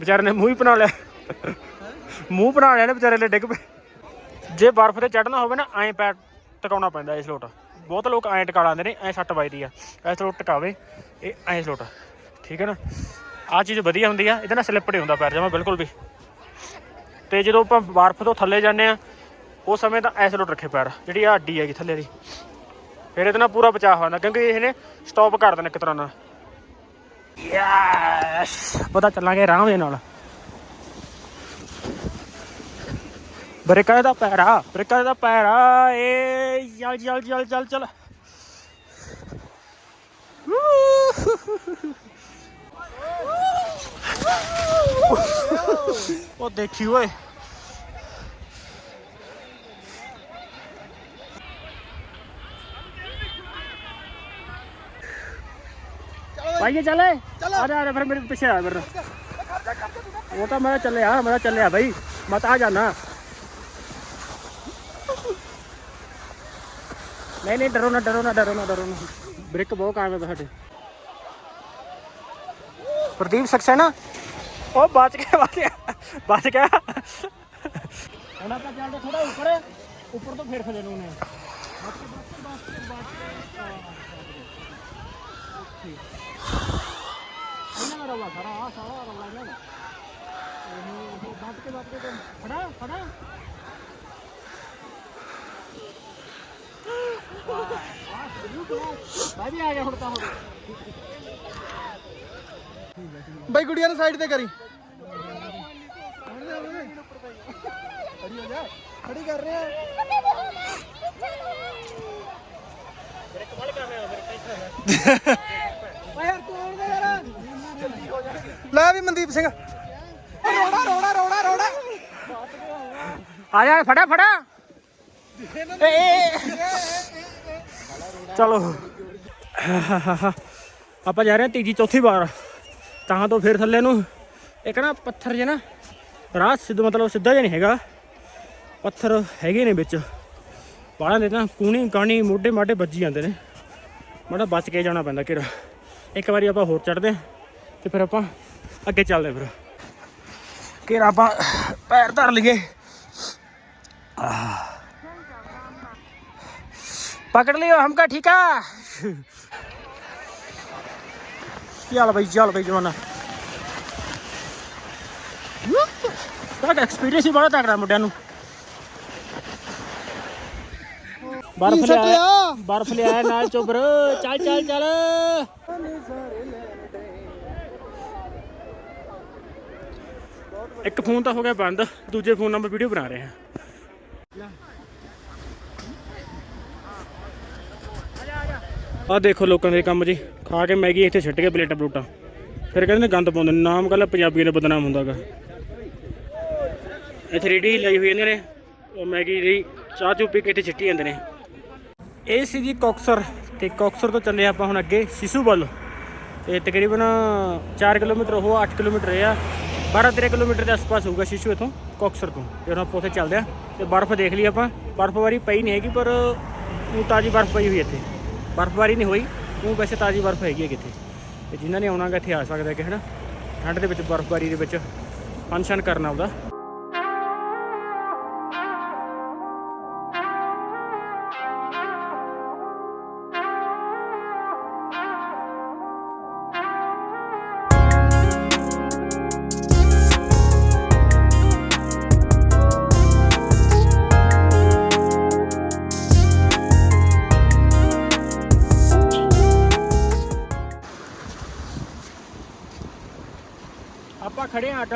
ਵਿਚਾਰੇ ਨੇ ਮੂੰਹ ਹੀ ਬਣਾ ਲਿਆ। ਮੂੰਹ ਬਣਾ ਲਿਆ ਨੇ ਵਿਚਾਰੇ ਲਈ ਡਿੱਗ ਪਏ। ਜੇ ਬਰਫ਼ ਤੇ ਚੜਨਾ ਹੋਵੇ ਨਾ, ਐਂ ਪੈਰ ਟਿਕਾਉਣਾ ਪੈਂਦਾ ਇਸ ਲੋਟ ਬਹੁਤ ਲੋਕ ਐਂ ਟਿਕਾ ਲਾਉਂਦੇ ਨੇ, ਐਂ ਸੱਟ ਵੱਜਦੀ ਆ। ਇਸ ਲੋਟ ਟਿਕਾਵੇ, ਇਹ ਐਂ ਲੋਟ ਠੀਕ ਹੈ ਨਾ? ਆਹ ਚੀਜ਼ ਵਧੀਆ ਹੁੰਦੀ ਆ, ਇਹਦੇ ਨਾਲ ਸਲਿੱਪ ਨਹੀਂ ਹੁੰਦਾ ਪੈਰ, ਜਮਾ ਬਿਲਕੁਲ ਵੀ। ਤੇ ਜਦੋਂ ਆਪਾਂ ਬਰਫ਼ ਤੋਂ ਥੱਲੇ ਜਾਂਦੇ ਆ ਉਸ ਸਮੇਂ ਤਾਂ ਐਸ ਲੋਟ ਰੱਖੇ ਪੈਰ, ਜਿਹੜੀ ਆ ਅੱਡੀ ਹੈਗੀ ਥੱਲੇ ਦੀ। ਫਿਰ ਇਹਦੇ ਨਾਲ ਪੂਰਾ ਬਚਾਅ ਹੋ ਜਾਂਦਾ, ਕਿਉਂਕਿ ਇਹਨੇ ਸਟਾਪ ਕਰ ਦੇਣਾ ਇੱਕ ਤਰ੍ਹਾਂ ਨਾਲ। ਯੈਸ ਪਤਾ ਚੱਲਾਂਗੇ ਆਰਾਮ ਦੇ ਨਾਲ। ਬ੍ਰੇਕਾਂ ਦਾ ਪੈਰ ਆ, ਬ੍ਰੇਕਾਂ ਦਾ ਪੈਰ ਆ। ਏ, ਚੱਲ ਚੱਲ ਚੱਲ ਚੱਲ ਚੱਲ। ਉਹ ਦੇਖੀ ਓਏ। ਭਾਈ ਚੱਲੇ ਆ ਜਾ ਆ ਜਾ ਫਿਰ ਮੇਰੇ ਪਿੱਛੇ ਆ ਮੇਰੇ ਨਾਲ। ਉਹ ਤਾਂ ਮੈਂ ਚੱਲਿਆ ਮੈਂ ਤਾਂ ਚੱਲਿਆ ਬਈ ਮੈਂ ਤਾਂ ਆ ਜਾਣਾ ਨਹੀਂ ਨਹੀਂ ਡਰੋ ਨਾ ਡਰੋ ਨਾ ਡਰੋ ਨਾ ਡਰੋ ਨਾ ਬ੍ਰੇਕ ਬਹੁਤ ਕਾਮਯਾਬ ਹੈ ਸਾਡੇ ਪ੍ਰਦੀਪ ਸਕਸੈਨਾ ਉਹ ਬਚ ਗਿਆ ਬਚ ਗਿਆ ਬਚ ਗਿਆ ਹੁਣ ਆਪਾਂ ਚੱਲਦੇ ਥੋੜਾ ਉੱਪਰ ਉੱਪਰ ਤੋਂ ਫੇਰ ਰੌਲਾ ਸਾਰਾ ਆ ਸਾਰਾ ਰੌਲਾ ਇਹਨਾਂ। ਦਾ ਉਹ ਬਚ ਕੇ ਬਚ ਕੇ ਫੜਾ ਫੜਾ ਮੈਂ ਵੀ ਆ ਗਿਆ ਹੁਣ ਤਾਂ ਹੁਣ। ਬਾਈ ਗੁੜੀਆ ਨੂੰ ਸਾਈਡ ਤੇ ਕਰੀ। ਖੜੀ ਕਰ ਰਹੇ। ਆ ਓਏ ਯਾਰ ਤੂੰ ਆਉਂਦਾ ਯਾਰ ਲੈ ਵੀ ਮਨਦੀਪ ਸਿੰਘ। ਰੋੜਾ ਰੋੜਾ ਰੋੜਾ ਰੋੜਾ। ਆ ਜਾ ਫੜਾ ਫੜਾ। ਏ, ਏ, ਏ। ਚਲੋ। ਆਪਾਂ ਜਾ ਰਹੇ ਹਾਂ ਤੀਜੀ ਚੌਥੀ ਵਾਰ। ਤਾਂ ਤੋਂ ਫਿਰ ਥੱਲੇ ਨੂੰ। ਇੱਕ ਨਾ ਪੱਥਰ ਜੇ ਨਾ ਰਾਹ ਸਿੱਧ ਮਤਲਬ ਸਿੱਧਾ ਜਿਹਾ ਨਹੀਂ ਹੈਗਾ। ਪੱਥਰ ਹੈਗੇ ਨੇ ਵਿੱਚ। ਬਾਹਲਾਂ ਦੇ ਨਾ ਕੂਣੀ ਕਾਣੀ ਮੋਢੇ ਮਾਢੇ ਵੱਜੀ ਜਾਂਦੇ ਨੇ। ਮਾੜਾ ਬਚ ਕੇ ਜਾਣਾ ਪੈਂਦਾ ਕਿਰਾ ਇੱਕ ਵਾਰੀ ਆਪਾਂ ਹੋਰ ਚੜਦੇ ਹਾਂ। ਤੇ ਫਿਰ ਆਪਾਂ ਅੱਗੇ ਚੱਲਦੇ ਫਿਰ। ਘੇਰਾ ਆਪਾਂ ਪੈਰ ਧਰ ਲਈਏ। ਪਕੜ ਲਿਓ ਹਮਕਾ ਠੀਕਾ ਚੱਲ ਬਈ ਚੱਲ ਬਈ ਜਵਾਨਾ। ਤੁਹਾਡਾ ਐਕਸਪੀਰੀਅੰਸ ਹੀ ਬੜਾ ਤਕੜਾ ਮੁੰਡਿਆਂ ਨੂੰ। ਬਰਫ ਲਿਆ ਬਰਫ ਲਿਆ ਨਾਲ ਚੋਬਰ। ਚੱਲ ਚੱਲ ਚੱਲ। ਇੱਕ ਫੋਨ ਤਾਂ ਹੋ ਗਿਆ ਬੰਦ, ਦੂਜੇ ਫੋਨ ਨਾਲ ਵੀਡੀਓ ਬਣਾ ਰਹੇ। ਹਾਂ ਆ ਦੇਖੋ ਲੋਕਾਂ ਦੇ ਕੰਮ ਜੀ, ਖਾ ਕੇ ਮੈਗੀ ਇੱਥੇ ਛੱਡ ਕੇ ਪਲੇਟਾਂ ਪਲੂਟਾਂ। ਫਿਰ ਕਹਿੰਦੇ ਨੇ ਗੰਦ ਪਾਉਂਦੇ ਨੇ, ਨਾਮ ਕੱਲਾ ਪੰਜਾਬੀਆਂ ਦਾ ਬਦਨਾਮ ਹੁੰਦਾਗਾ। ਇੱਥੇ ਰੇੜੀ ਲਈ ਹੋਈ ਇਹਨਾਂ ਨੇ, ਉਹ ਮੈਗੀ ਦੀ ਚਾਹ ਚੂ ਪੀ ਕੇ ਇੱਥੇ ਛਿੱਟੀ ਜਾਂਦੇ ਨੇ। ਇਹ ਸੀ ਜੀ ਕੋਕਸਰ, ਤੇ ਕੋਕਸਰ ਤੋਂ ਚੱਲੇ ਆਪਾਂ ਹੁਣ ਅੱਗੇ ਸਿਸੂ ਵੱਲ। ਤੇ ਤਕਰੀਬਨ 4 ਕਿਲੋਮੀਟਰ, ਉਹ 8 ਕਿਲੋਮੀਟਰ ਇਹ ਆ 12 13 ਕਿਲੋਮੀਟਰ ਦੇ ਆਸ-ਪਾਸ ਹੋਊਗਾ ਸ਼ਿਸ਼ੂ ਇਥੋਂ, ਕੋਕਸਰ ਤੋਂ। ਤੇ ਹੁਣ ਆਪਾਂ ਉੱਥੇ ਚੱਲਦੇ ਆ ਤੇ ਬਰਫ਼ ਦੇਖ ਲਈ ਆਪਾਂ। ਬਰਫ਼ਬਾਰੀ ਪਈ ਨਹੀਂ ਹੈਗੀ, ਪਰ ਉਹ ਤਾਜੀ ਬਰਫ਼ ਪਈ ਹੋਈ ਇੱਥੇ। ਬਰਫ਼ਬਾਰੀ ਨਹੀਂ ਹੋਈ ਉਹ ਵੈਸੇ ਤਾਜੀ ਬਰਫ਼ ਹੈਗੀ ਹੈ ਕਿਤੇ ਤੇ ਜਿਨ੍ਹਾਂ ਨੇ ਆਉਣਾਗਾ ਇੱਥੇ ਆ ਸਕਦਾ ਕਿ ਹਨਾ। ਠੰਡ ਦੇ ਵਿੱਚ, ਬਰਫ਼ਬਾਰੀ ਦੇ ਵਿੱਚ, ਫੰਕਸ਼ਨ ਕਰਨਾ ਉਹਦਾ।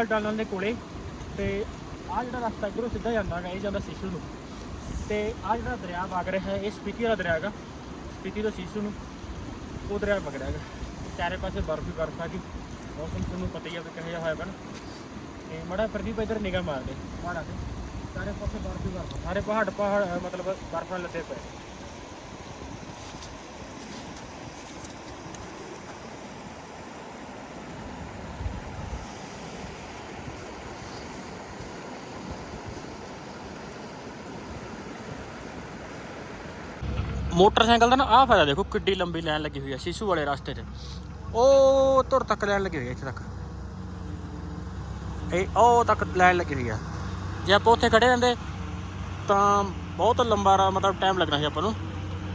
ਆਪਾਂ ਟਨਲ ਦੇ ਕੋਲੇ ਤੇ ਆ ਜਿਹੜਾ ਰਸਤਾ ਇਧਰੋਂ ਸਿੱਧਾ ਜਾਂਦਾ ਹੈਗਾ ਇਹ ਜਾਂਦਾ ਸੀਸੂ ਨੂੰ। ਤੇ ਆ ਜਿਹੜਾ ਦਰਿਆ ਵਗ ਰਿਹਾ ਹੈ, ਇਹ ਸਪੀਤੀ ਵਾਲਾ ਦਰਿਆ ਹੈਗਾ ਸਪੀਤੀ ਤੋਂ ਸੀਸੂ ਨੂੰ ਉਹ ਦਰਿਆ ਵਗ ਰਿਹਾ ਹੈਗਾ ਚਾਰੇ ਪਾਸੇ ਬਰਫ਼ ਹੀ ਬਰਫ਼ ਆ ਗਈ। ਮੌਸਮ ਤੁਹਾਨੂੰ ਪਤਾ ਹੀ ਆ ਵੀ ਕਿਹੋ ਜਿਹਾ ਹੋਇਆ ਬਣ ਤੇ ਮੜਾ ਪ੍ਰਦੀਪ ਇੱਧਰ ਨਿਗਾਹ ਮਾਰ ਦੇ। ਪਹਾੜਾਂ ਤੇ। ਚਾਰੇ ਪਾਸੇ ਬਰਫ਼ ਹੀ ਬਰਫ਼ ਸਾਰੇ ਪਹਾੜ ਪਹਾੜ, ਮਤਲਬ ਬਰਫ਼ ਨਾਲ ਲੱਦੇ ਪਏ। ਮੋਟਰਸਾਈਕਲ ਦਾ ਨਾ ਆਹ ਫਾਇਦਾ ਦੇਖੋ, ਕਿੱਡੀ ਲੰਬੀ ਲਾਈਨ ਲੱਗੀ ਹੋਈ ਹੈ ਸ਼ੀਸ਼ੂ ਵਾਲੇ ਰਸਤੇ 'ਤੇ ਉਹ ਤੁਰ ਤੱਕ ਲਾਈਨ ਲੱਗੀ ਹੋਈ ਹੈ ਇੱਥੇ ਤੱਕ। ਇਹ ਉਹ ਤੱਕ ਲਾਈਨ ਲੱਗੀ ਹੋਈ ਆ। ਜੇ ਆਪਾਂ ਉੱਥੇ ਖੜੇ ਰਹਿੰਦੇ, ਤਾਂ ਬਹੁਤ ਲੰਬਾ ਰਾ, ਮਤਲਬ ਟਾਈਮ ਲੱਗਣਾ ਸੀ ਆਪਾਂ ਨੂੰ।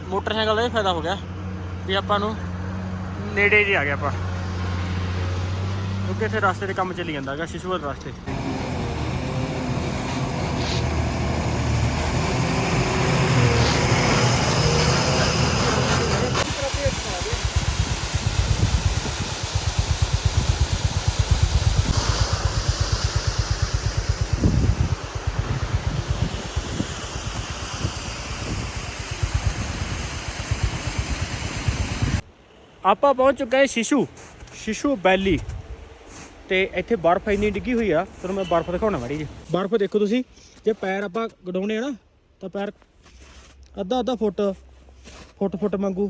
ਮੋਟਰਸਾਈਕਲ ਦਾ ਇਹ ਫਾਇਦਾ ਹੋ ਗਿਆ, ਵੀ ਆਪਾਂ ਨੂੰ ਨੇੜੇ ਜੀ ਆ ਗਿਆ ਆਪਾਂ। ਕਿਉਂਕਿ ਇੱਥੇ ਰਸਤੇ ਤੇ ਕੰਮ ਚੱਲੀ ਜਾਂਦਾ ਹੈਗਾ, ਸ਼ੀਸ਼ੂ ਵਾਲੇ ਰਸਤੇ। ਆਪਾਂ ਪਹੁੰਚ ਚੁੱਕੇ ਹਾਂ ਸ਼ਿਸ਼ੂ ਸ਼ਿਸ਼ੂ ਵੈਲੀ ਤੇ ਇੱਥੇ ਬਰਫ਼ ਇੰਨੀ ਡਿੱਗੀ ਹੋਈ ਆ ਤੁਹਾਨੂੰ ਮੈਂ ਬਰਫ਼ ਦਿਖਾਉਣਾ ਮਾੜੀ ਜੀ ਬਰਫ਼ ਦੇਖੋ ਤੁਸੀਂ ਜੇ ਪੈਰ ਆਪਾਂ ਗਡਾਉਣੇ ਆ ਨਾ ਤਾਂ ਪੈਰ ਅੱਧਾ ਅੱਧਾ ਫੁੱਟ ਫੁੱਟ ਫੁੱਟ ਵਾਂਗੂ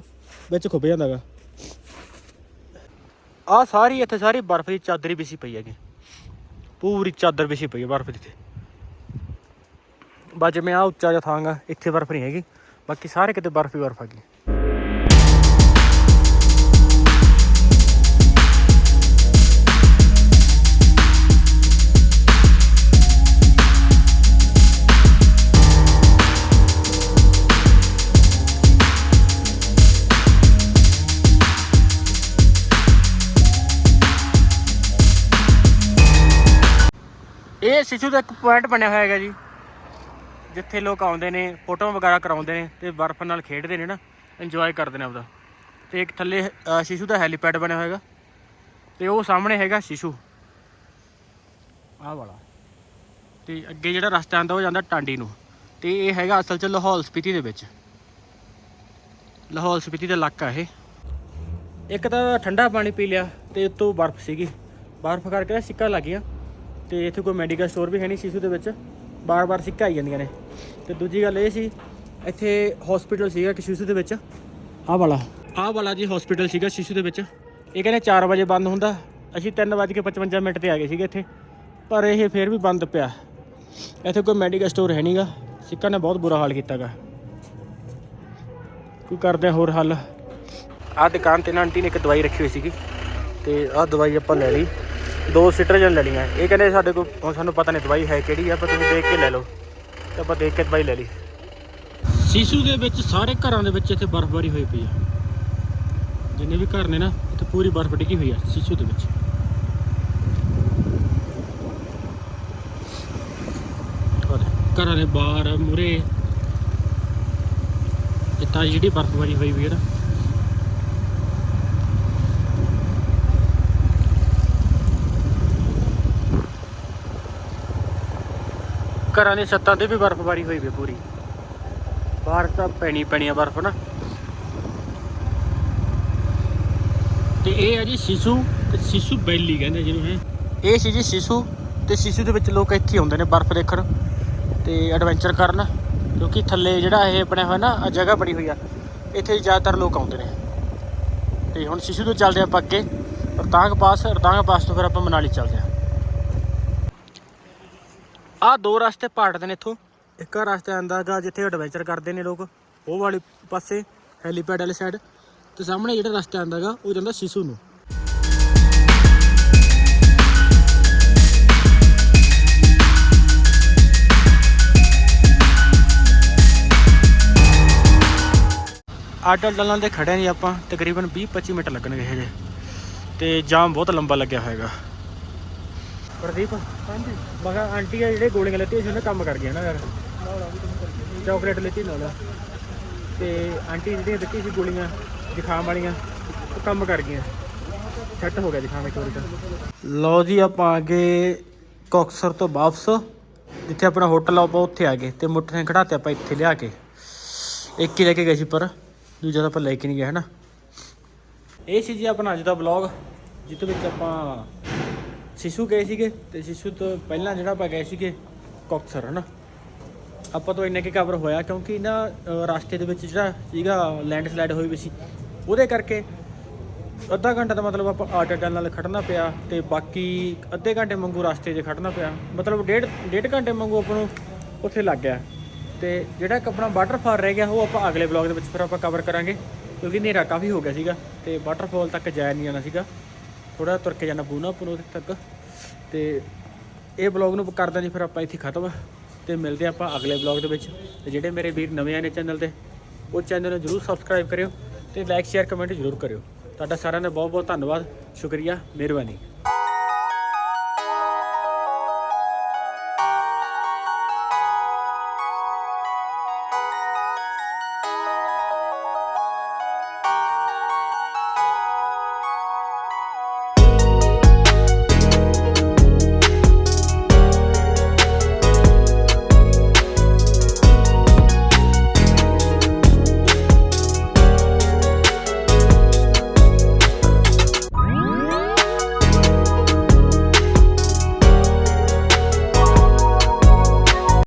ਵਿੱਚ ਖੁੱਭ ਜਾਂਦਾਗਾ ਆ ਸਾਰੀ ਇੱਥੇ ਸਾਰੀ ਬਰਫ਼ ਦੀ ਚਾਦਰੀ ਵਿਛੀ ਪਈ ਹੈਗੀ। ਪੂਰੀ ਚਾਦਰ ਵਿਛੀ ਪਈ ਹੈ ਬਰਫ਼ ਦੀ ਤੇ ਬਸ ਜਿਵੇਂ ਆ ਉੱਚਾ ਜਿਹਾ ਥਾਂ ਗਾ ਇੱਥੇ ਬਰਫ਼ ਨਹੀਂ ਹੈਗੀ ਬਾਕੀ ਸਾਰੇ ਕਿਤੇ ਬਰਫ਼ ਹੀ ਬਰਫ਼ ਹੈਗੀ। ਇਹ ਸਿੱਧੂ ਦਾ ਇੱਕ ਪੁਆਇੰਟ ਬਣਿਆ ਹੋਇਆ ਹੈਗਾ ਜੀ। ਜਿੱਥੇ ਲੋਕ ਆਉਂਦੇ ਨੇ, ਫੋਟੋਆਂ ਵਗੈਰਾ ਕਰਾਉਂਦੇ ਨੇ ਤੇ ਬਰਫ਼ ਨਾਲ ਖੇਡਦੇ ਨੇ ਨਾ ਇੰਜੋਏ ਕਰਦੇ ਨੇ ਆਪਦਾ। ਤੇ ਇੱਕ ਥੱਲੇ ਸ਼ਿਸ਼ੂ ਦਾ ਹੈਲੀਪੈਡ ਬਣਿਆ ਹੋਇਆ ਤੇ ਉਹ ਸਾਹਮਣੇ ਹੈਗਾ ਸ਼ਿਸ਼ੂ। ਆਹ ਵਾਲਾ। ਤੇ ਅੱਗੇ ਜਿਹੜਾ ਰਸਤਾ ਆਉਂਦਾ, ਉਹ ਜਾਂਦਾ ਟਾਂਡੀ ਨੂੰ। ਤੇ ਇਹ ਹੈਗਾ ਅਸਲ 'ਚ ਲਾਹੌਲ ਸਪੀਤੀ ਦੇ ਵਿੱਚ। ਲਾਹੌਲ ਸਪੀਤੀ ਦਾ ਇਲਾਕਾ ਇਹ। ਇੱਕ ਤਾਂ ਠੰਡਾ ਪਾਣੀ ਪੀ ਲਿਆ ਤੇ ਉਤੋਂ ਬਰਫ਼ ਸੀਗੀ। ਬਰਫ਼ ਕਰਕੇ ਨਾ ਸਿੱਕਾ ਲੱਗ ਗਿਆ। ਤੇ ਇੱਥੇ ਕੋਈ ਮੈਡੀਕਲ ਸਟੋਰ ਵੀ ਹੈ ਨਹੀਂ ਸ਼ੀਸ਼ੂ ਦੇ ਵਿੱਚ। ਬਾਰ-ਬਾਰ ਸਿੱਕਾ ਆਈ ਜਾਂਦੀਆਂ ਨੇ। ਤੇ ਦੂਜੀ ਗੱਲ ਇਹ ਸੀ, ਇੱਥੇ ਹਸਪੀਟਲ ਸੀਗਾ ਕਿ ਸ਼ਿਸ਼ੂ ਦੇ ਵਿੱਚ। ਆਹ ਵਾਲਾ। ਆਹ ਵਾਲਾ ਜੀ ਹਸਪੀਟਲ ਸੀਗਾ ਸ਼ੀਸ਼ੂ ਦੇ ਵਿੱਚ। ਇਹ ਕਹਿੰਦੇ 4 ਵਜੇ ਬੰਦ ਹੁੰਦਾ। ਅਸੀਂ 3:55 ਮਿੰਟ ਤੇ ਆ ਗਏ ਸੀਗੇ ਇੱਥੇ। ਪਰ ਇਹ ਫੇਰ ਵੀ ਬੰਦ ਪਿਆ। ਇੱਥੇ ਕੋਈ ਮੈਡੀਕਲ ਸਟੋਰ ਹੈ ਨਹੀਂਗਾ। ਸਿੱਕਾ ਨੇ ਬਹੁਤ ਬੁਰਾ ਹਾਲ ਕੀਤਾਗਾ। ਕੋਈ ਕਰਦੇ ਆ ਹੋਰ ਹੱਲ। ਆਹ ਦੁਕਾਨ ਤੇ ਨਾ ਆਂਟੀ ਨੇ ਇੱਕ ਦਵਾਈ ਰੱਖੀ ਹੋਈ ਸੀਗੀ। ਤੇ ਆਹ ਦਵਾਈ ਆਪਾਂ ਲੈ ਲਈ। ਦੋ ਸਿਟਰਜਨ ਲੈ ਲਈਆਂ ਇਹ ਕਹਿੰਦੇ ਸਾਡੇ ਕੋਲ ਹੁਣ ਸਾਨੂੰ ਪਤਾ ਨਹੀਂ ਦਵਾਈ ਹੈ ਕਿਹੜੀ ਆ, ਪਰ ਤੁਸੀਂ ਦੇਖ ਕੇ ਲੈ ਲਓ। ਤੇ ਆਪਾਂ ਦੇਖ ਕੇ ਦਵਾਈ ਲੈ ਲਈ। ਸੀਸੂ ਦੇ ਵਿੱਚ ਸਾਰੇ ਘਰਾਂ ਦੇ ਵਿੱਚ ਇੱਥੇ ਬਰਫ਼ਬਾਰੀ ਹੋਈ ਪਈ ਆ। ਜਿੰਨੇ ਵੀ ਘਰ ਨੇ ਨਾ, ਇੱਥੇ ਪੂਰੀ ਬਰਫ਼ ਡਿੱਗੀ ਹੋਈ ਆ ਸੀਸੂ ਦੇ ਵਿੱਚ। ਘਰਾਂ ਦੇ ਬਾਹਰ ਮੂਰੇ। ਇੱਥੇ ਜਿਹੜੀ ਬਰਫ਼ਬਾਰੀ ਹੋਈ ਵੀ ਹੈ ਨਾ। ਘਰਾਂ ਦੀ ਛੱਤਾਂ ਤੇ ਵੀ ਬਰਫ਼ਬਾਰੀ ਹੋਈ ਵੀ ਹੈ ਪੂਰੀ। ਬਾਹਰ ਤਾਂ ਪੈਣੀ ਪੈਣੀ ਆ ਬਰਫ਼ ਨਾ। ਤੇ ਇਹ ਹੈ ਜੀ ਸਿਸੂ ਤੇ ਸਿਸੂ ਬੈਲੀ ਕਹਿੰਦੇ ਜਿਹਨੂੰ ਹੈ। ਇਹ ਸੀ ਜੀ ਸਿਸੂ ਤੇ ਸਿਸੂ ਦੇ ਵਿੱਚ ਲੋਕ ਇੱਥੇ ਆਉਂਦੇ ਨੇ ਬਰਫ਼ ਦੇਖਣ ਤੇ ਐਡਵੈਂਚਰ ਕਰਨ ਕਿਉਂਕਿ ਥੱਲੇ ਜਿਹੜਾ ਇਹ ਬਣਿਆ ਹੋਇਆ ਨਾ, ਆਹ ਜਗ੍ਹਾ ਬਣੀ ਹੋਈ ਆ, ਇੱਥੇ ਜ਼ਿਆਦਾਤਰ ਲੋਕ ਆਉਂਦੇ ਨੇ। ਤੇ ਹੁਣ ਸਿਸੂ ਤੋਂ ਚੱਲਦੇ ਆਪਾਂ ਅੱਗੇ। ਰਤਾਂਗ ਪਾਸ ਰਤਾਂਗ ਪਾਸ ਤੋਂ ਫਿਰ ਆਪਾਂ ਮਨਾਲੀ ਚੱਲਦੇ ਹਾਂ ਆਹ ਦੋ ਰਸਤੇ ਪਾੜਦੇ ਨੇ ਇੱਥੋਂ। ਇੱਕ ਆਹ ਰਸਤਾ ਆਂਦਾ ਹੈਗਾ ਜਿੱਥੇ ਐਡਵੈਂਚਰ ਕਰਦੇ ਨੇ ਲੋਕ। ਉਹ ਵਾਲੇ ਪਾਸੇ ਹੈਲੀਪੈਡ ਵਾਲੀ ਸਾਈਡ ਤੇ ਸਾਹਮਣੇ ਜਿਹੜਾ ਰਸਤਾ ਆਂਦਾ ਹੈਗਾ ਉਹ ਜਾਂਦਾ ਸਿਸੂ ਨੂੰ। ਆਟੋ ਡਲਾਂ ਦੇ ਖੜੇ ਨਹੀਂ ਆਪਾਂ। ਤਕਰੀਬਨ 20-25 ਮਿੰਟ ਲੱਗਣਗੇ ਹਜੇ। ਤੇ ਜਾਮ ਬਹੁਤ ਲੰਬਾ ਲੱਗਿਆ ਹੋਏਗਾ। ਪ੍ਰਦੀਪ? ਹਾਂਜੀ। ਮਗਾ ਆਂਟੀ ਆ ਜਿਹੜੇ ਗੋਲੀਆਂ ਲੈਤੀਆਂ ਸੀ ਉਹਨੇ ਕੰਮ ਕਰ ਗਿਆ ਨਾ ਯਾਰ। ਚਾਕਲੇਟ ਲੈਤੀ ਨਾਲ ਤੇ ਆਂਟੀ ਜਿਹੜੀਆਂ ਦਿੱਤੀ ਸੀ ਗੋਲੀਆਂ ਜ਼ੁਕਾਮ ਵਾਲੀਆਂ ਉਹ ਕੰਮ ਕਰ ਗਈਆਂ। ਸੈੱਟ ਹੋ ਗਿਆ ਜ਼ੁਕਾਮ ਇੱਕ ਵਾਰੀ ਤਾਂ। ਲਓ ਜੀ ਆਪਾਂ ਆ ਗਏ ਕੋਕਸਰ ਤੋਂ ਵਾਪਸ। ਜਿੱਥੇ ਆਪਣਾ ਹੋਟਲ ਆ ਆਪਾਂ ਉੱਥੇ ਆ ਗਏ ਤੇ ਮੁੱਠ ਨੇ ਖੜਾਤੇ ਆਪਾਂ ਇੱਥੇ ਲਿਆ ਕੇ। ਇੱਕ ਹੀ ਲੈ ਕੇ ਗਏ ਸੀ ਪਰ ਦੂਜਾ ਤਾਂ ਆਪਾਂ ਲੈ ਕੇ ਨਹੀਂ ਗਏ ਹਨਾ। ਇਹ ਸੀ ਜੀ ਆਪਣਾ ਅੱਜ ਦਾ ਵਲੌਗ ਜਿੱਥੇ ਵਿੱਚ ਆਪਾਂ ਸਿਸੂ ਗਏ ਸੀਗੇ ਤੇ ਸਿਸੂ ਤੋਂ ਪਹਿਲਾਂ ਜਿਹੜਾ ਆਪਾਂ ਗਏ ਸੀਗੇ ਕੋਕਸਰ ਹਨਾ? ਆਪਾਂ ਤੋਂ ਇੰਨੇ ਕੀ ਕਵਰ ਹੋਇਆ ਕਿਉਂਕਿ ਨਾ ਅ, ਰਸਤੇ ਦੇ ਵਿੱਚ ਜਿਹੜਾ ਸੀਗਾ ਲੈਂਡ ਸਲਾਈਡ ਹੋਈ ਵੀ ਸੀ। ਉਹਦੇ ਕਰਕੇ ਅੱਧਾ ਘੰਟਾ ਤਾਂ ਮਤਲਬ ਆਪਾਂ ਆਟਾ ਟੈਲ ਨਾਲ ਖੜਨਾ ਪਿਆ ਤੇ ਬਾਕੀ ਅੱਧੇ ਘੰਟੇ ਵਾਂਗੂ ਰਸਤੇ 'ਚ ਖੜਨਾ ਪਿਆ। ਮਤਲਬ ਡੇਢ ਡੇਢ ਘੰਟੇ ਵਾਂਗੂ ਆਪਾਂ ਨੂੰ ਉੱਥੇ ਲੱਗ ਗਿਆ। ਤੇ ਜਿਹੜਾ ਇੱਕ ਆਪਣਾ ਵਾਟਰਫਾਲ ਰਹਿ ਗਿਆ ਉਹ ਆਪਾਂ ਅਗਲੇ ਵਲੌਗ ਦੇ ਵਿੱਚ ਫਿਰ ਆਪਾਂ ਕਵਰ ਕਰਾਂਗੇ ਕਿਉਂਕਿ ਹਨੇਰਾ ਕਾਫੀ ਹੋ ਗਿਆ ਸੀਗਾ ਤੇ ਵਾਟਰਫਾਲ ਤੱਕ ਜਾਇਆ ਨਹੀਂ ਜਾਣਾ ਸੀਗਾ। ਥੋੜਾ ਤੁਰ ਕੇ ਜਾਣਾ ਪੂਣਾ ਪੂਨੋ ਤੱਕ। ਤੇ ਇਹ ਵਲੌਗ ਨੂੰ ਕਰਦਾ ਨਹੀਂ ਫਿਰ ਆਪਾਂ ਇੱਥੇ ਖਤਮ। ਤੇ ਮਿਲਦੇ ਆਪਾਂ ਅਗਲੇ ਵਲੌਗ ਦੇ ਵਿੱਚ। ਤੇ ਜਿਹੜੇ ਮੇਰੇ ਵੀਰ ਨਵੇਂ ਆਏ ਨੇ ਚੈਨਲ ਤੇ, ਉਹ ਚੈਨਲ ਨੂੰ ਜਰੂਰ ਸਬਸਕ੍ਰਾਈਬ ਕਰਿਓ ਤੇ ਲਾਈਕ ਸ਼ੇਅਰ ਕਮੈਂਟ ਜਰੂਰ ਕਰਿਓ। ਤੁਹਾਡਾ ਸਾਰਿਆਂ ਦਾ ਬਹੁਤ ਬਹੁਤ ਧੰਨਵਾਦ। ਸ਼ੁਕਰੀਆ, ਮਿਹਰਬਾਨੀ।